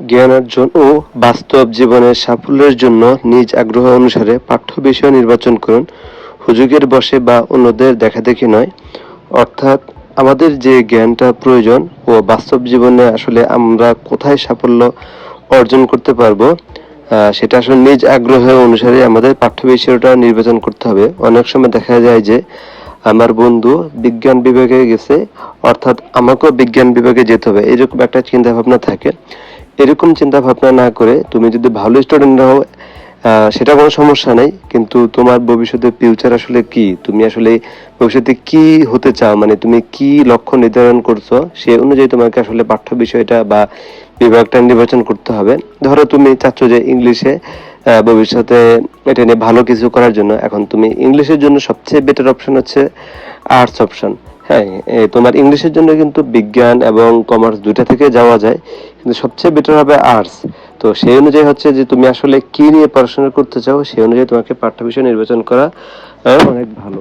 জ্ঞান অর্জন ও বাস্তব জীবনের সাফল্যের জন্য নিজ আগ্রহ অনুসারে পাঠ্য বিষয় নির্বাচন করুন। হুজুগের বসে বা অন্যদের দেখাদেখি নয়। অর্থাৎ আমাদের যে জ্ঞানটা প্রয়োজন ও বাস্তব জীবনে আসলে আমরা কোথায় সাফল্য অর্জন করতে পারব সেটা আসলে নিজ আগ্রহ অনুসারে আমাদের পাঠ্য বিষয়টা নির্বাচন করতে হবে। অনেক সময় দেখা যায় যে আমার বন্ধু বিজ্ঞান বিভাগে গেছে, অর্থাৎ আমাকেও বিজ্ঞান বিভাগে যেতে হবে। এরকম একটা চিন্তা ভাবনা থাকে। এরকম চিন্তা ভাবনা না করে তুমি যদি ভালো স্টুডেন্ট হও সেটা কোনো সমস্যা নেই, কিন্তু তোমার ভবিষ্যতে ফিউচার আসলে কি? তুমি আসলে ভবিষ্যতে কি হতে চাও? মানে তুমি কি লক্ষ্য নির্ধারণ করছ? সে অনুযায়ী তোমাকে আসলে পাঠ্য বিষয়টা বা বিভাগটা নির্বাচন করতে হবে। ধরো তুমি চাচ্ছ যে ইংলিশে ভবিষ্যতে এটা নিয়ে ভালো কিছু করার জন্য। এখন তুমি ইংলিশের জন্য সবচেয়ে বেটার অপশন হচ্ছে আর্টস অপশন হ্যাঁ তোমার ইংলিশের জন্য কিন্তু বিজ্ঞান এবং কমার্স দুইটা থেকে যাওয়া যায়। কিন্তু সবচেয়ে বেটার হবে আর্টস তো সেই অনুযায়ী হচ্ছে যে তুমি আসলে কি নিয়ে পড়াশোনা করতে চাও, সেই অনুযায়ী তোমাকে পাঠ্য বিষয় নির্বাচন করা অনেক ভালো।